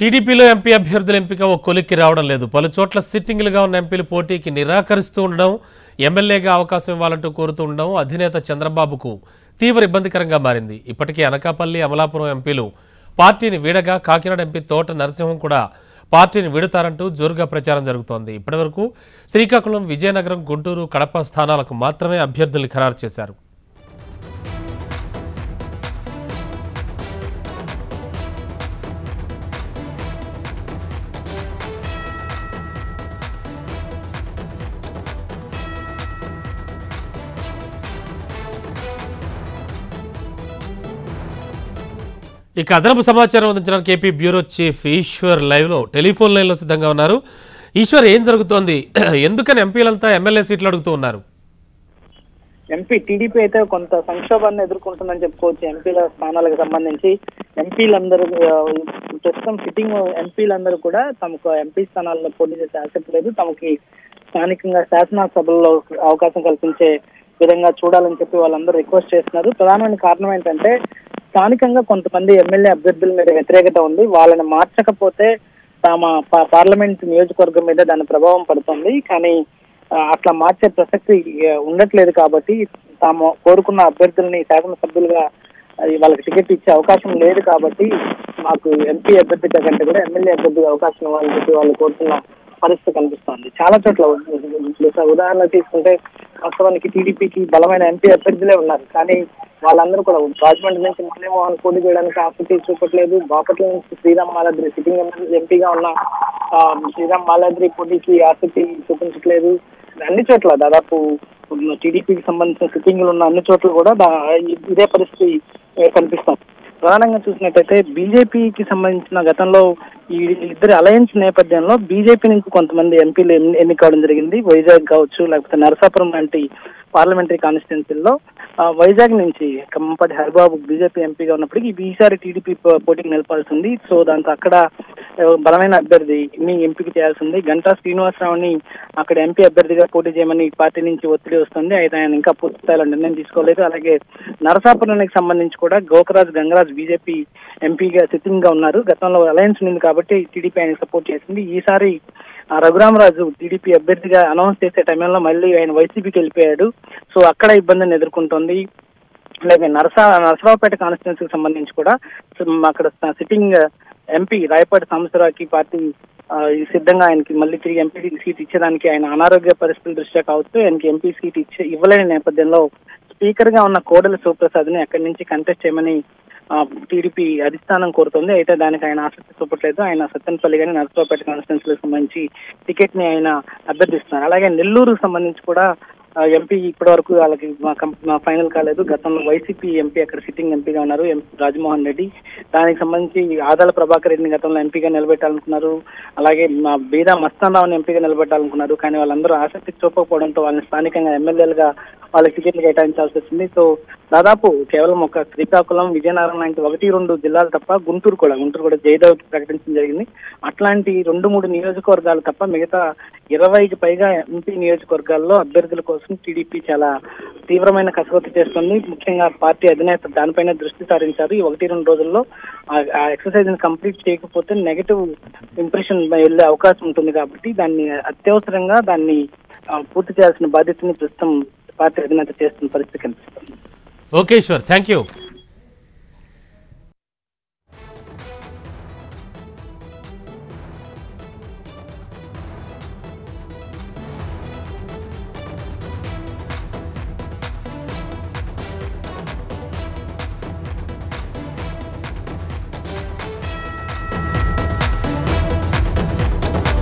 టీడీపీలో ఎంపీ అభ్యర్థుల ఎంపిక ఓ కొలిక్కి రావడం లేదు. పలు చోట్ల సిట్టింగ్లుగా ఉన్న ఎంపీలు పోటీకి నిరాకరిస్తూ ఉండడం ఎమ్మెల్యేగా అవకాశం ఇవ్వాలంటూ కోరుతూ ఉండడం అధినేత చంద్రబాబుకు తీవ్ర ఇబ్బందికరంగా మారింది. ఇప్పటికే అనకాపల్లి అమలాపురం ఎంపీలు పార్టీని వీడగా కాకినాడ ఎంపీ తోట నరసింహం కూడా పార్టీని వీడుతారంటూ జోరుగా ప్రచారం జరుగుతోంది. ఇప్పటివరకు శ్రీకాకుళం విజయనగరం గుంటూరు కడప స్థానాలకు మాత్రమే అభ్యర్థుల్ని ఖరారు చేశారు. ఇక అదనపు సమాచారం అందించడానికి ఏపీ బ్యూరో చీఫ్ ఈశ్వర్ లైవ్లో టెలిఫోన్ లైన్లో సిద్ధంగా ఉన్నారు. ఈశ్వర్ ఏం జరుగుతోంది? ఎందుకని ఎంపీలంతా ఎమ్మెల్యే సీట్లు అడుగుతూ ఉన్నారు? ఎంపీ టీడీపీ అయితే కొంత సంక్షోభాన్ని ఎదుర్కొంటుందని చెప్పుకోవచ్చు. ఎంపీల స్థానాలకు సంబంధించి ఎంపీలందరూ ప్రస్తుతం సిట్టింగ్ ఎంపీలందరూ కూడా తమకు ఎంపీ స్థానాల్లో పోటీ చేసే ఆసక్తి లేదు. తమకి స్థానికంగా శాసనసభల్లో అవకాశం కల్పించే విధంగా చూడాలని చెప్పి వాళ్ళందరూ రిక్వెస్ట్ చేస్తున్నారు. ప్రధానమైన కారణం ఏంటంటే స్థానికంగా కొంతమంది ఎమ్మెల్యే అభ్యర్థుల మీద వ్యతిరేకత ఉంది వాళ్ళని మార్చకపోతే తమ పార్లమెంట్ నియోజకవర్గం మీద దాని ప్రభావం పడుతుంది కానీ అట్లా మార్చే ప్రసక్తి ఉండట్లేదు కాబట్టి తాము కోరుకున్న అభ్యర్థుల్ని శాసనసభ్యులుగా వాళ్ళకి టికెట్ ఇచ్చే అవకాశం లేదు కాబట్టి మాకు ఎంపీ అభ్యర్థిగా కంటే కూడా ఎమ్మెల్యే అభ్యర్థిగా అవకాశం ఇవ్వాలని చెప్పి వాళ్ళు కోరుతున్న పరిస్థితి కనిపిస్తోంది చాలా చోట్ల ఉదాహరణ తీసుకుంటే వాస్తవానికి టీడీపీకి బలమైన ఎంపీ అభ్యర్థులే ఉన్నారు కానీ వాళ్ళందరూ కూడా రాజమండ్రి నుంచి మురళీమోహన్ పోటీ చేయడానికి ఆసక్తి చూపట్లేదు. బాపట్ల నుంచి శ్రీరామ్ మాలాద్రి సిట్టింగ్ ఎంపీగా ఉన్న ఆ, శ్రీరామ్ మాలాద్రి పోటీకి ఆసక్తి చూపించట్లేదు. అన్ని చోట్ల దాదాపు టీడీపీకి సంబంధించిన సిట్టింగ్లు ఉన్న అన్ని చోట్ల కూడా ఇదే పరిస్థితి కనిపిస్తాం ప్రధానంగా చూసినట్టయితే బీజేపీకి సంబంధించిన గతంలో ఈ ఇద్దరి అలయన్స్ నేపథ్యంలో బీజేపీ నుంచి కొంతమంది ఎంపీలు ఎన్ని- ఎన్నికవడం జరిగింది. వైజాగ్ కావచ్చు లేకపోతే నరసాపురం లాంటి పార్లమెంటరీ కాన్స్టిట్యున్సీల్లో వైజాగ్ నుంచి కంపటి హరిబాబు బీజేపీ ఎంపీగా ఉన్నప్పటికీ ఈసారి టీడీపీ పోటీకి నిలపాల్సి ఉంది సో దాంతో అక్కడ బలమైన అభ్యర్థి ని ఎంపిక చేయాల్సింది. గంటా శ్రీనివాసరావుని అక్కడ ఎంపీ అభ్యర్థిగా పోటీ చేయమని పార్టీ నుంచి ఒత్తిడి వస్తుంది. అయితే ఆయన ఇంకా పూర్తి స్థాయిలో నిర్ణయం తీసుకోలేదు. అలాగే నరసాపురానికి సంబంధించి కూడా గోకరాజ్ గంగరాజ్ బీజేపీ ఎంపీగా సిట్టింగ్గా ఉన్నారు. గతంలో అలయన్స్ ఉంది కాబట్టి టీడీపీ ఆయన సపోర్ట్ చేసింది. ఈసారి రఘురామరాజు టీడీపీ అభ్యర్థిగా అనౌన్స్ చేసే టైంలో మళ్ళీ ఆయన వైసీపీకి వెళ్ళిపోయాడు. సో అక్కడ ఇబ్బందిని ఎదుర్కొంటోంది. అలాగే నరసా నరసరావుపేట కాన్స్టిట్యున్సీకి సంబంధించి కూడా అక్కడ సిట్టింగ్ ఎంపీ రాయపాటి సాంబశివరావుకి పార్టీ సిద్ధంగా ఆయనకి మళ్ళీ తిరిగి ఎంపీ సీట్ ఇచ్చేదానికి ఆయన అనారోగ్య పరిస్థితుల దృష్ట్యా కావచ్చు ఆయనకి ఎంపీ సీట్ ఇచ్చే ఇవ్వలేని నేపథ్యంలో స్పీకర్గా ఉన్న కోడెల శివప్రసాద్ని అక్కడి నుంచి కంటెస్ట్ చేయమని టీడీపీ అధిష్టానం కోరుతుంది. అయితే దానికి ఆయన ఆసక్తి చూపట్లేదు. ఆయన సత్తెనపల్లి కానీ నరసరావుపేట కాన్స్టిట్యున్సీలకు సంబంధించి టికెట్ని ఆయన అభ్యర్థిస్తున్నారు. అలాగే నెల్లూరుకు సంబంధించి కూడా ఎంపీ ఇప్పటి వరకు వాళ్ళకి మా ఫైనల్ కాలేదు. గతంలో వైసీపీ ఎంపీ అక్కడ సిట్టింగ్ ఎంపీగా ఉన్నారు. రాజమోహన్ రెడ్డి. దానికి సంబంధించి ఆదాల ప్రభాకర్ రెడ్డిని గతంలో ఎంపీగా నిలబెట్టాలనుకున్నారు. అలాగే మా బీదా మస్తాన్ రావుని ఎంపీగా నిలబెట్టాలనుకున్నారు. కానీ వాళ్ళందరూ ఆసక్తి చూపకపోవడంతో వాళ్ళని స్థానికంగా ఎమ్మెల్యేలుగా వాళ్ళకి టికెట్లు కేటాయించాల్సి వచ్చింది. సో దాదాపు కేవలం ఒక శ్రీకాకుళం విజయనగరం లాంటి ఒకటి రెండు జిల్లాలు తప్ప గుంటూరు కూడా గుంటూరు కూడా జయదేవ్ ప్రకటించడం జరిగింది. అట్లాంటి రెండు మూడు నియోజకవర్గాలు తప్ప మిగతా ఇరవైకి పైగా ఎంపీ నియోజకవర్గాల్లో అభ్యర్థుల కోసం టీడీపీ చాలా తీవ్రమైన కసరత్తు చేస్తుంది. ముఖ్యంగా పార్టీ అధినేత దానిపైన దృష్టి సారించారు. ఈ ఒకటి రెండు రోజుల్లో ఆ- ఎక్సర్సైజ్ని కంప్లీట్ చేయకపోతే నెగటివ్ ఇంప్రెషన్ వెళ్ళే అవకాశం ఉంటుంది కాబట్టి దాన్ని అత్యవసరంగా దాన్ని పూర్తి చేయాల్సిన బాధ్యతని ప్రస్తుతం పార్టీ అధినేత చేస్తున్న పరిస్థితి కనిపిస్తుంది. ఓకే ఈశ్వర్. Thank you